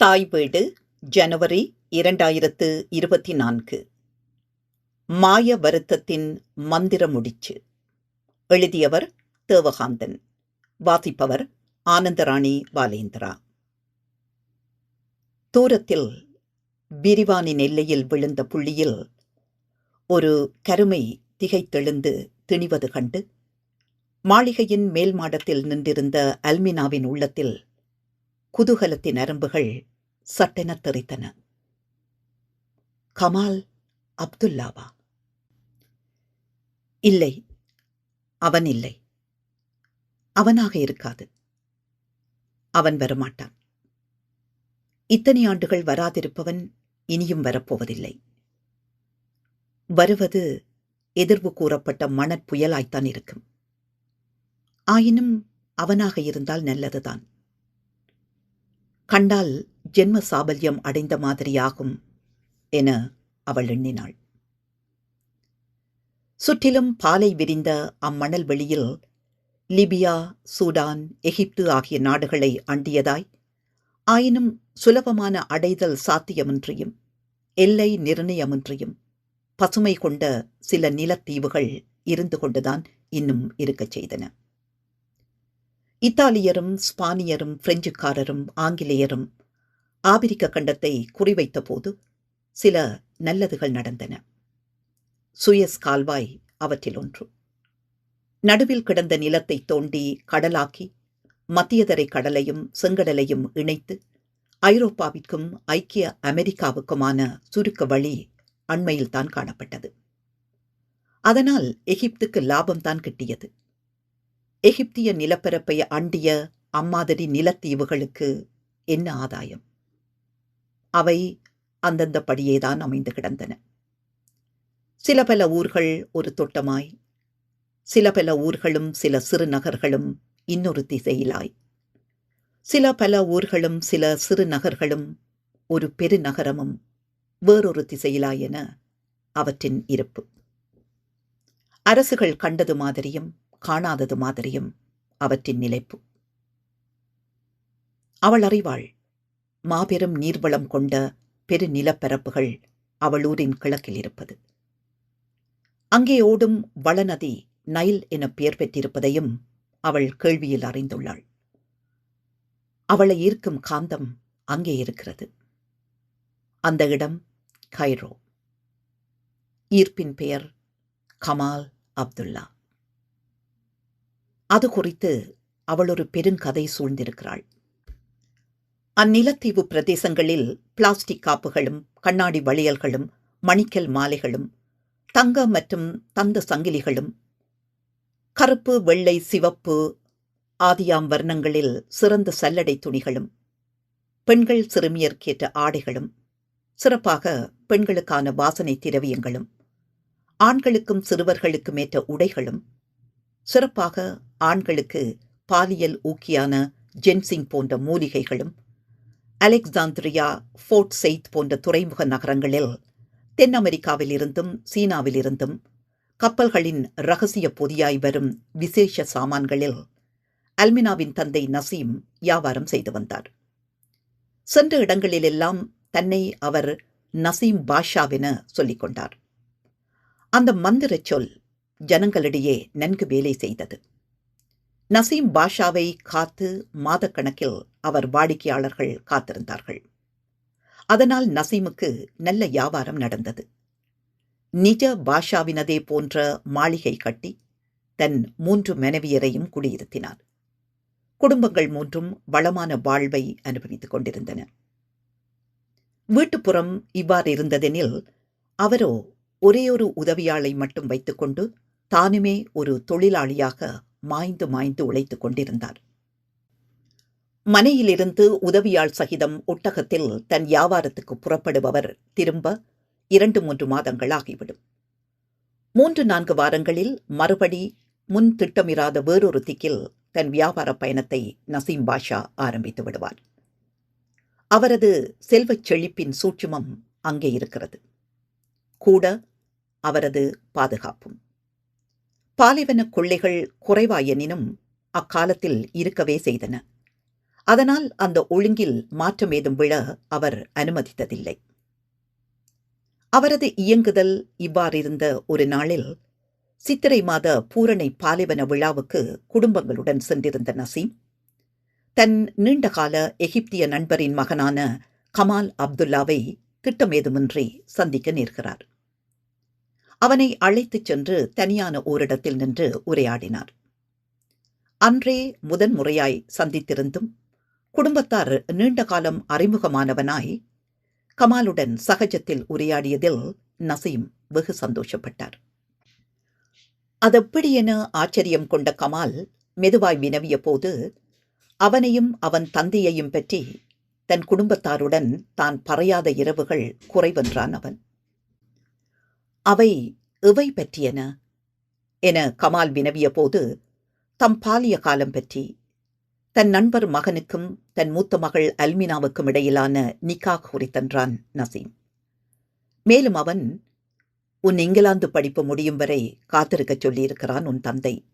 தாய் வீடு ஜனவரி இரண்டாயிரத்து இருபத்தி நான்கு. மாய வருத்தத்தின் மந்திர முடிச்சு எழுதியவர் தேவகாந்தன். வாசிப்பவர் ஆனந்தராணி பாலேந்திரா. தூரத்தில் விரிவானின் எல்லையில் விழுந்த புள்ளியில் ஒரு கருமை திகைத்தெழுந்து திணிவது கண்டு மாளிகையின் மேல் மாடத்தில் நின்றிருந்த அல்மினாவின் உள்ளத்தில் குதூகலத்தின் அரும்புகள் சட்டென தெறித்தன கமால் அப்துல்லாவா. இல்லை அவன் இல்லை. அவனாக இருக்காது. அவன் வரமாட்டான். இத்தனை ஆண்டுகள் வராதிருப்பவன் இனியும் வரப்போவதில்லை. வருவது எதிர்வு கூறப்பட்ட மணற்புயலாய்த்தான் இருக்கும். ஆயினும் அவனாக இருந்தால் நல்லதுதான். கண்டால் ஜென்ம சாபல்யம் அடைந்த மாதிரியாகும் என அவள் எண்ணினாள். சுற்றிலும் பாலை விரிந்த அம்மணல் வெளியில் லிபியா சூடான் எகிப்து ஆகிய நாடுகளை அண்டியதாய் ஆயினும் சுலபமான அடைதல் சாத்தியமின்றியும் எல்லை நிர்ணயமின்றியும் பசுமை கொண்ட சில நிலத்தீவுகள் இருந்து கொண்டுதான் இன்னும் இருக்கச் செய்தன. இத்தாலியரும் ஸ்பானியரும் பிரெஞ்சுக்காரரும் ஆங்கிலேயரும் ஆபிரிக்க கண்டத்தை குறிவைத்த போது சில நல்லதுகள் நடந்தன. சுயஸ் கால்வாய் அவற்றில் ஒன்று. நடுவில் கிடந்த நிலத்தை தோண்டி கடலாக்கி மத்தியதரை கடலையும் செங்கடலையும் இணைத்து ஐரோப்பாவிற்கும் ஐக்கிய அமெரிக்காவுக்குமான சுருக்க வழி அண்மையில்தான் காணப்பட்டது. அதனால் எகிப்துக்கு லாபம்தான் கிட்டியது. எகிப்திய நிலப்பரப்பை அண்டிய அம்மாதிரி நிலத்தீவுகளுக்கு என்ன ஆதாயம்? அவை அந்தந்த படியேதான் அமைந்து கிடந்தன. சில பல ஊர்கள் ஒரு தோட்டமாய் சில பல ஊர்களும் சில சிறு நகர்களும் இன்னொரு திசையிலாய். சில பல ஊர்களும் சில சிறு நகர்களும் ஒரு பெருநகரமும் வேறொரு திசையிலாயென என அவற்றின் இருப்பு. அரசுகள் கண்டது மாதிரியும் காணாதது மாதிரியும் அவற்றின் நிலைப்பு. அவள் அறிவாள் மாபெரும் நீர்வளம் கொண்ட பெருநிலப்பரப்புகள் அவளூரின் கிழக்கில் இருப்பது. அங்கே ஓடும் வளநதி நைல் என பெயர் பெற்றிருப்பதையும் அவள் கேள்வியில் அறிந்துள்ளாள். அவளை ஈர்க்கும் காந்தம் அங்கே இருக்கிறது. அந்த இடம் கைரோ ஈர்ப்பின் பெயர் கமால் அப்துல்லா. அது குறித்து அவள் ஒரு பெருங்கதை சூழ்ந்திருக்கிறாள். அந்நிலத்தீவு பிரதேசங்களில் பிளாஸ்டிக் காப்புகளும் கண்ணாடி வளையல்களும் மணிக்கல் மாலைகளும் தங்க மற்றும் தந்த சங்கிலிகளும் கருப்பு வெள்ளை சிவப்பு ஆதியாம் வர்ணங்களில் சிறந்த சல்லடை துணிகளும் பெண்கள் சிறுமியர்க்கேற்ற ஆடைகளும் சிறப்பாக பெண்களுக்கான வாசனை திரவியங்களும் ஆண்களுக்கும் சிறுவர்களுக்கும் ஏற்ற உடைகளும் சிறப்பாக ஆண்களுக்கு பாலியல் ஊக்கியான ஜென்சிங் போன்ற மூலிகைகளும் அலெக்சாந்திரியா ஃபோர்ட் செயித் போன்ற துறைமுக நகரங்களில் தென் அமெரிக்காவிலிருந்தும் சீனாவிலிருந்தும் கப்பல்களின் ரகசிய பொதியாய் வரும் விசேஷ சாமான்களில் அல்மினாவின் தந்தை நசீம் வியாபாரம் செய்து வந்தார். சென்ற இடங்களிலெல்லாம் தன்னை அவர் நசீம் பாஷாவென சொல்லிக் கொண்டார். அந்த மந்திர சொல் ஜனங்களிடையே நன்கு வேலை செய்தது. நசீம் பாஷாவை காத்து மாதக்கணக்கில் அவர் வாடிக்கையாளர்கள் காத்திருந்தார்கள். அதனால் நசீமுக்கு நல்ல வியாபாரம் நடந்தது. நிஜ பாஷாவினதே போன்ற மாளிகை கட்டி தன் மூன்று மனைவியரையும் குடியிருத்தினார். குடும்பங்கள் மூன்றும் வளமான வாழ்வை அனுபவித்துக் கொண்டிருந்தன. வீட்டுப்புறம் இவ்வாறு இருந்ததெனில் அவரோ ஒரே ஒரு உதவியாளை மட்டும் வைத்துக்கொண்டு தானுமே ஒரு தொழிலாளியாக மாய்ந்து மாய்ந்து உழைத்துக் கொண்டிருந்தார். மனையிலிருந்து உதவியாள் சகிதம் ஒட்டகத்தில் தன் வியாபாரத்துக்கு புறப்படுபவர் திரும்ப இரண்டு மூன்று மாதங்கள் ஆகிவிடும். மூன்று நான்கு வாரங்களில் மறுபடி முன் திட்டமிராத வேறொரு திக்கில் தன் வியாபார பயணத்தை நசீம் பாஷா ஆரம்பித்து விடுவார். அவரது செல்வச் செழிப்பின் சூட்சுமம் அங்கே இருக்கிறது. கூட அவரது பாதுகாப்பும். பாலைவன கொள்ளைகள் குறைவாயெனினும் அக்காலத்தில் இருக்கவே செய்தன. அதனால் அந்த ஒழுங்கில் மாற்றம் ஏதும் விழ அவர் அனுமதித்ததில்லை. அவரது இயங்குதல் இவ்வாறிருந்த ஒரு நாளில் சித்திரை மாத பூரணை பாலைவன விழாவுக்கு குடும்பங்களுடன் சென்றிருந்த நசீம் தன் நீண்டகால எகிப்திய நண்பரின் மகனான கமால் அப்துல்லாவை திட்டமேதுமின்றி சந்திக்க நேர்கிறார். அவனை அழைத்துச் சென்று தனியான ஓரிடத்தில் நின்று உரையாடினார். அன்றே முதன் முறையாய் சந்தித்திருந்தும் குடும்பத்தார் நீண்ட காலம் அறிமுகமானவனாய் கமாலுடன் சகஜத்தில் உரையாடியதில் நசீம் வெகு சந்தோஷப்பட்டார். அதெப்படி என ஆச்சரியம் கொண்ட கமால் மெதுவாய் வினவிய போது அவனையும் அவன் தந்தையையும் பற்றி தன் குடும்பத்தாருடன் தான் பறையாத இரவுகள் குறைவென்றான் அவன். அவை எவை பற்றியன என கமால் வினவிய போது தம் பாலிய காலம் பற்றி தன் நண்பர் மகனுக்கும் தன் மூத்த மகள் அல்மினாவுக்கும் இடையிலான நிக்கா குறித்தன்றான் நசீம். மேலும் அவன் உன் இங்கிலாந்து படிப்பு முடியும் வரை காத்திருக்கச் சொல்லியிருக்கிறான் உன் தந்தை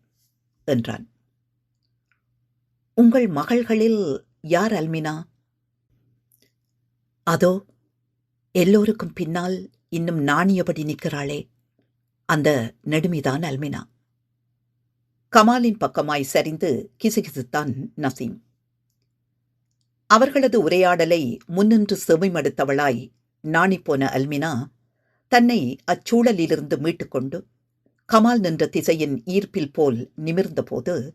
என்றான். உங்கள் மகள்களில் யார் அல்மினா? அதோ எல்லோருக்கும் பின்னால் இன்னும் நாணியபடி நிற்கிறாளே அந்த நெடுமிதான் அல்மினா. கமாலின் பக்கமாய் சரிந்து கிசுகிசுத்தான் நசீம். அவர்களது உரையாடலை முன்னின்று செவிமடுத்தவளாய் நாணிப்போன அல்மினா தன்னை அச்சூழலிலிருந்து மீட்டுக்கொண்டு கமால் நின்ற திசையின் ஈர்ப்பில் போல் நிமிர்ந்தபோது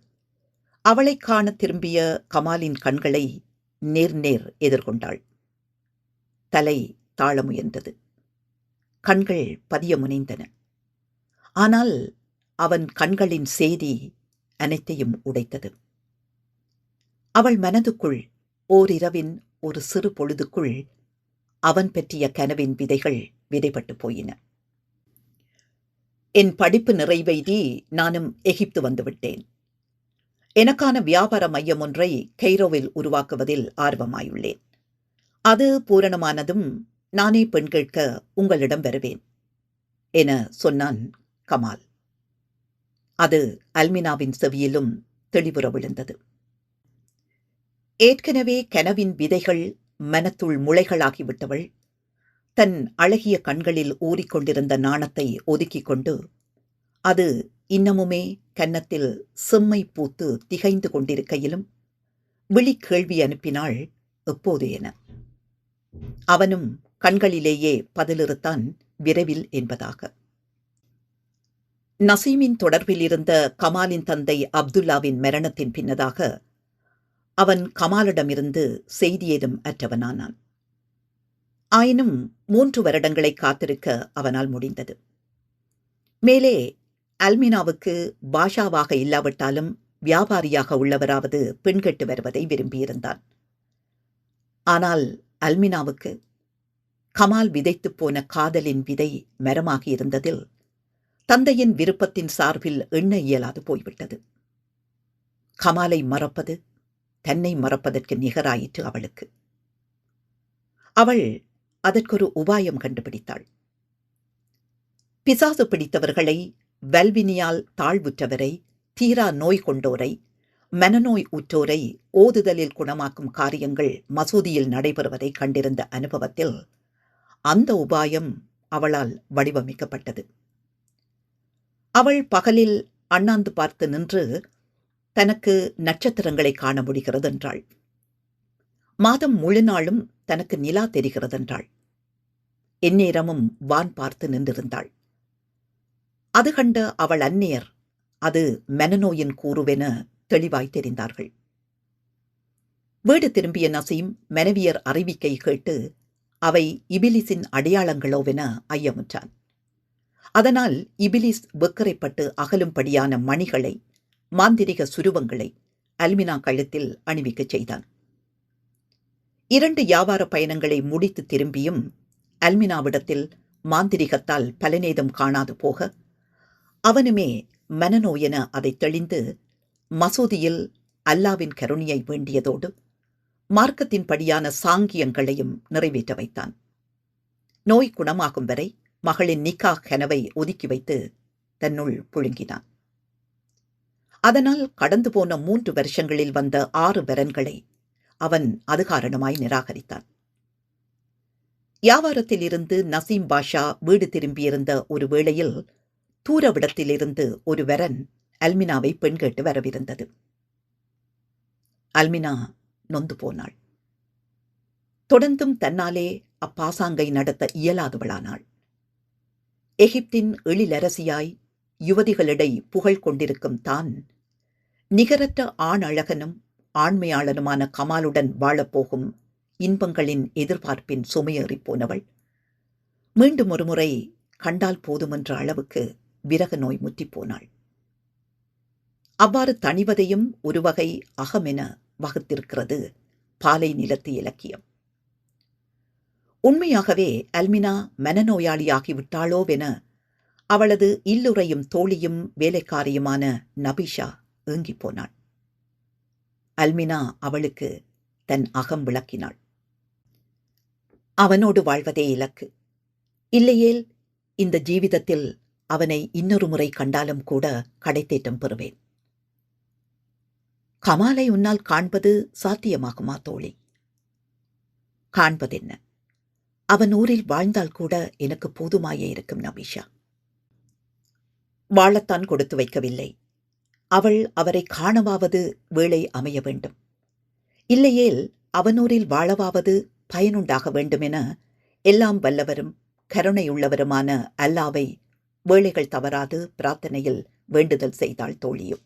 அவளைக் காண திரும்பிய கமாலின் கண்களை நேர் நேர் எதிர்கொண்டாள். தலை தாழ முயன்றது. கண்கள் பதிய முனைந்தன. ஆனால் அவன் கண்களின் செய்தி அனைத்தையும் உடைத்தது. அவள் மனதுக்குள் ஓரிரவின் ஒரு சிறு பொழுதுக்குள் அவன் பற்றிய கனவின் விதைகள் விதைப்பட்டு போயின. என் படிப்பு நிறைவேறி நானும் எகிப்து வந்துவிட்டேன் எனக்கான வியாபார மையம் ஒன்றை கெய்ரோவில் உருவாக்குவதில் ஆர்வமாயுள்ளேன். அது பூரணமானதும் நானே பெண் கேட்க உங்களிடம் வருவேன் என சொன்னான் கமால். அது அல்மினாவின் செவியிலும் தெளிவுற விழுந்தது. ஏற்கனவே கனவின் விதைகள் மனத்துள் முளைகளாகிவிட்டவள் தன் அழகிய கண்களில் ஊறிக்கொண்டிருந்த நாணத்தை ஒதுக்கிக் கொண்டு அது இன்னமுமே கன்னத்தில் செம்மை பூத்து திகைந்து கொண்டிருக்கையிலும் விழி கேள்வி அனுப்பினாள் எப்போது என. அவனும் கண்களிலேயே பதிலிருத்தான் விரைவில் என்பதாக. நசீமின் தொடர்பில் இருந்த கமாலின் தந்தை அப்துல்லாவின் மரணத்தின் பின்னதாக அவன் கமாலிடமிருந்து செய்தி ஏதும் அற்றவனானான். ஆயினும் மூன்று வருடங்களை காத்திருக்க அவனால் முடிந்தது. மேலே அல்மினாவுக்கு பாஷாவாக இல்லாவிட்டாலும் வியாபாரியாக உள்ளவராவது பெண்கெட்டு வருவதை விரும்பியிருந்தான். ஆனால் அல்மினாவுக்கு கமால் விதைத்துப் போன காதலின் விதை மரமாகி இருந்ததில் தந்தையின் விருப்பத்தின் சார்பில் எண்ண இயலாது போய்விட்டது. கமாலை மறப்பது தன்னை மறப்பதற்கு நிகராயிற்று அவளுக்கு. அவள் அதற்கொரு உபாயம் கண்டுபிடித்தாள். பிசாசு பிடித்தவர்களை வல்வினியால் தாழ்வுற்றவரை தீரா நோய் கொண்டோரை மனநோய் உற்றோரை ஓதுதலில் குணமாக்கும் காரியங்கள் மசூதியில் நடைபெறுவதை கண்டிருந்த அனுபவத்தில் அந்த உபாயம் அவளால் வடிவமைக்கப்பட்டது. அவள் பகலில் அண்ணாந்து பார்த்து நின்று தனக்கு நட்சத்திரங்களை காண முடிகிறது என்றாள். மாதம் முழு நாளும் தனக்கு நிலா தெரிகிறது என்றாள். எந்நேரமும் வான் பார்த்து நின்றிருந்தாள். அது கண்ட அவள் அந்நியர் அது மனநோயின் கூறுவென தெளிவாய் தெரிந்தார்கள். வீடு திரும்பிய நசீம் மனைவியர் அறிவிக்கை கேட்டு அவை இபிலிசின் அடையாளங்களோவென ஐயமுற்றான். அதனால் இபிலிஸ் வெக்கரைப்பட்டு அகலும்படியான மணிகளை மாந்திரிக சுருவங்களை அல்மினா கழுத்தில் அணிவிக்கச் செய்தான். இரண்டு வியாபார பயணங்களை முடித்து திரும்பியும் அல்மினாவிடத்தில் மாந்திரிகத்தால் பலனேதம் காணாது போக அவனுமே மனநோயென அதை தெளிந்து மசூதியில் அல்லாவின் கருணையை வேண்டியதோடு மார்க்கத்தின்படியான சாங்கியங்களையும் நிறைவேற்ற வைத்தான். நோய் குணமாகும் வரை மகளின் நிக்கா கனவை ஒதுக்கி வைத்து தன்னுள் புழுங்கினான். அதனால் கடந்து போன மூன்று வருஷங்களில் வந்த ஆறு வரன்களை அவன் அது காரணமாய் நிராகரித்தான். வியாபாரத்தில் இருந்து நசீம் பாஷா வீடு திரும்பியிருந்த ஒரு வேளையில் தூரவிடத்திலிருந்து ஒரு வரன் அல்மினாவை பெண் கேட்டு வரவிருந்தது. அல்மினா நொந்து போனாள். தொடர்ந்தும் தன்னாலே அப்பாசாங்கை நடத்த இயலாதவளானாள். எகிப்தின் எழிலரசியாய் யுவதிகளிடை புகழ் கொண்டிருக்கும் தான் நிகரற்ற ஆண் அழகனும் ஆண்மையாளனுமான கமாலுடன் வாழப்போகும் இன்பங்களின் எதிர்பார்ப்பின் சுமையேறிப் போனவள். மீண்டும் ஒருமுறை கண்டால் போதுமென்ற அளவுக்கு விரக நோய் முற்றிப் போனாள். அவ்வாறு தணிவதையும் ஒருவகை அகமென வகுத்திருக்கிறது பாலை நிலத்து இலக்கியம். உண்மையாகவே அல்மினா மனநோயாளியாகிவிட்டாளோவென அவளது இல்லுறையும் தோழியும் வேலைக்காரியுமான நபிஷா ஏங்கிப் போனாள். அல்மினா அவளுக்கு தன் அகம் விளக்கினாள். அவனோடு வாழ்வதே இலக்கு. இல்லையேல் இந்த ஜீவிதத்தில் அவனை இன்னொரு முறை கண்டாலும் கூட கடைத்தேற்றம் பெறுவேன். கமாலை உன்னால் காண்பது சாத்தியமாகுமா தோழி? காண்பதென்ன? அவன் ஊரில் வாழ்ந்தால் கூட எனக்கு போதுமாயே இருக்கும் நபிஷா. வாழத்தான் கொடுத்து வைக்கவில்லை. அவள் அவரை காணவாவது வேளை அமைய வேண்டும். இல்லையேல் அவனூரில் வாழவாவது பயனுண்டாக வேண்டுமென எல்லாம் வல்லவரும் கருணையுள்ளவருமான அல்லாவை வேளைகள் தவறாது பிரார்த்தனையில் வேண்டுதல் செய்தாள் தோழியும்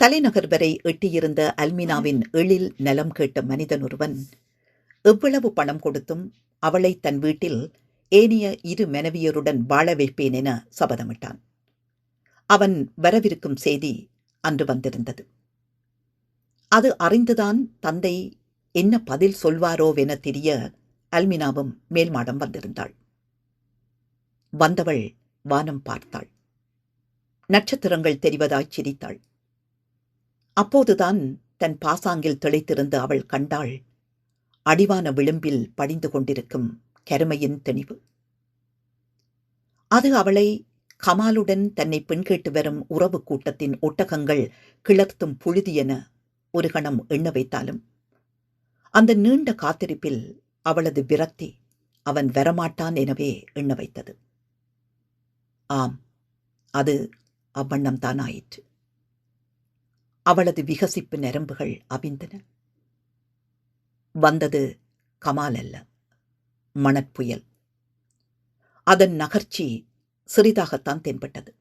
தலைநகர் வரை எட்டியிருந்த அல்மினாவின் எழில் நலம் கேட்ட மனிதன் ஒருவன் எவ்வளவு பணம் கொடுத்தும் அவளை தன் வீட்டில் ஏனைய இரு மனைவியருடன் வாழ வைப்பேன் என சபதமிட்டான். அவன் வரவிருக்கும் செய்தி அன்று வந்திருந்தது. அது அறிந்துதான் தந்தை என்ன பதில் சொல்வாரோவென தெரிய அல்மினாவும் மேல்மாடம் வந்திருந்தாள். வந்தவள் வானம் பார்த்தாள். நட்சத்திரங்கள் தெரிவதாய் சிரித்தாள். அப்போதுதான் தன் பாசாங்கில் திளைத்திருந்த அவள் கண்டாள் அடிவான விளிம்பில் படிந்து கொண்டிருக்கும் கருமையின் தெளிவு. அது அவளை கமாலுடன் தன்னை பெண் கேட்டு வரும் உறவு கூட்டத்தின் ஒட்டகங்கள் கிளர்த்தும் புழுதி என ஒரு கணம் எண்ண வைத்தாலும் அந்த நீண்ட காத்திருப்பில் அவளது விரக்தி அவன் வரமாட்டான் எனவே எண்ண வைத்தது. ஆம் அது அவ்வண்ணம்தான் ஆயிற்று அவளது விகசிப்பு நரம்புகள் அவிந்தன. வந்தது கமால் அல்ல மணற்புயல். அதன் நகர்ச்சி சிறிதாகத்தான் தென்பட்டது.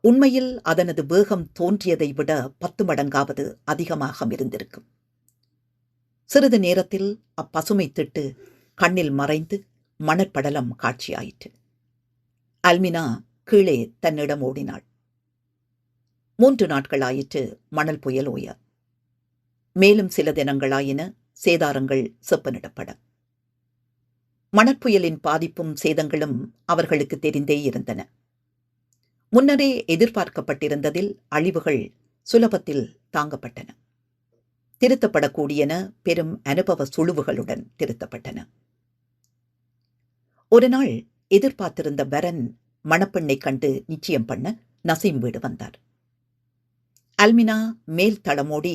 உண்மையில் அதனது வேகம் தோன்றியதை விட பத்து மடங்காவது அதிகமாக இருந்திருக்கும். சிறிது நேரத்தில் அப்பசுமை திட்டு கண்ணில் மறைந்து மணற்படலம் காட்சியாயிற்று. அல்மினா கீழே தன்னிடம் ஓடினாள். மூன்று நாட்களாயிற்று மணல் புயல் ஓய. மேலும் சில தினங்களாயின சேதாரங்கள் செப்பனிடப்பட மணற்புயலின் பாதிப்பும் சேதங்களும் அவர்களுக்கு தெரிந்தே இருந்தன. முன்னரே எதிர்பார்க்கப்பட்டிருந்ததில் அழிவுகள் சுலபத்தில் தாங்கப்பட்டன. திருத்தப்படக்கூடியன பெரும் அனுபவ சுழுவுகளுடன் திருத்தப்பட்டன. ஒரு நாள் எதிர்பார்த்திருந்த வரன் மணப்பெண்ணை கண்டு நிச்சயம் பண்ண நசீம் வீடு வந்தார். அல்மினா மேல் தளமோடி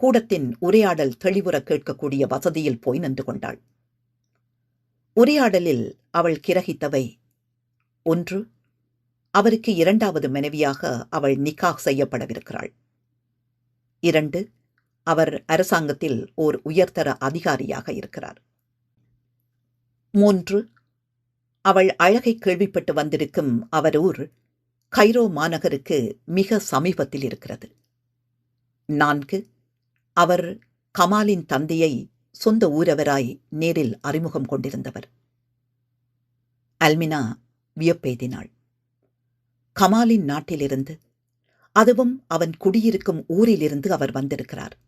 கூடத்தின் உரையாடல் தெளிவுற கேட்கக்கூடிய வசதியில் போய் நின்று கொண்டாள். உரையாடலில் அவள் கிரகித்தவை. ஒன்று அவருக்கு இரண்டாவது மனைவியாக அவள் நிக்காக் செய்யப்படவிருக்கிறாள். இரண்டு அவர் அரசாங்கத்தில் ஓர் உயர்தர அதிகாரியாக இருக்கிறார். மூன்று அவள் அழகை கேள்விப்பட்டு வந்திருக்கும் அவர் ஊர் கைரோ மாநகருக்கு மிக சமீபத்தில் இருக்கிறது. நான்கு அவர் கமாலின் தந்தையை சொந்த ஊரவராய் நேரில் அறிமுகம் கொண்டிருந்தவர். அல்மினா வியப்பெய்தினாள். கமாலின் நாட்டிலிருந்து அதுவும் அவன் குடியிருக்கும் ஊரிலிருந்து அவர் வந்திருக்கிறார்.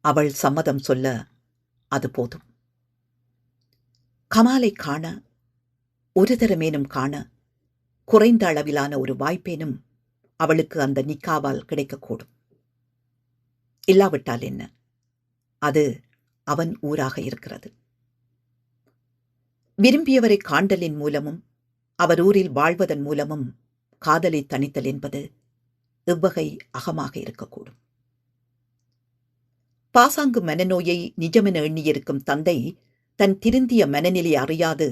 அவள் சம்மதம் சொல்ல அது போதும். கமாலை காண ஒரு தரமேனும் காண குறைந்த அளவிலான ஒரு வாய்ப்பேனும் அவளுக்கு அந்த நிக்காவால் கிடைக்கக்கூடும். இல்லாவிட்டால் என்ன? அது அவன் ஊராக இருக்கிறது. விரும்பியவரை காண்டலின் மூலமும் அவர் ஊரில் வாழ்வதன் மூலமும் காதலை தணித்தல் என்பது இவ்வகை அகமாக இருக்கக்கூடும். பாசாங்கு மனநோயை நிஜமென எண்ணியிருக்கும் தந்தை தன் திருந்திய மனநிலை அறியாது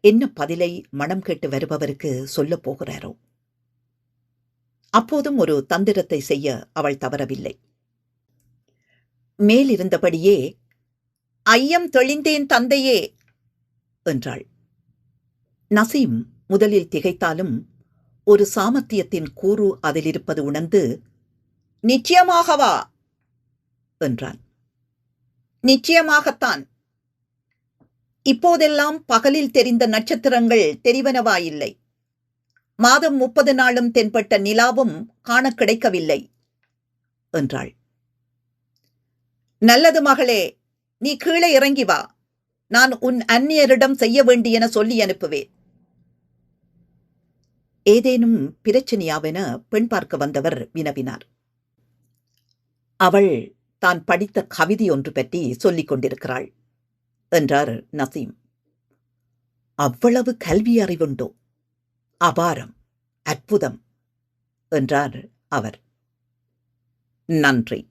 என்ன பதிலை மனம் கேட்டு வருபவருக்கு சொல்லப் போகிறாரோ? அப்போதும் ஒரு தந்திரத்தை செய்ய அவள் தவறவில்லை. மேலிருந்தபடியே ஐயம் தெளிந்தேன் தந்தையே என்றாள். நசீம் முதலில் திகைத்தாலும் ஒரு சாமர்த்தியத்தின் கூறு அதில் இருப்பது உணர்ந்து நிச்சயமாகவா? என்றான். நிச்சயமாகத்தான். இப்போதெல்லாம் பகலில் தெரிந்த நட்சத்திரங்கள் தெரிவனவாயில்லை மாதம் முப்பது நாளும் தென்பட்ட நிலாவும் காண கிடைக்கவில்லை என்றாள். நல்லது மகளே நீ கீழே இறங்கி வா. நான் உன் அந்நியரிடம் செய்ய வேண்டியென சொல்லி அனுப்புவேன். ஏதேனும் பிரச்சனையாவென பெண் பார்க்க வந்தவர் வினவினார். அவள் தான் படித்த கவிதை ஒன்று பற்றி சொல்லிக் கொண்டிருக்கிறாள் என்றார் நசீம். அவ்வளவு கல்வி அறிவுண்டோ? அபாரம் அற்புதம் என்றார் அவர். நன்றி.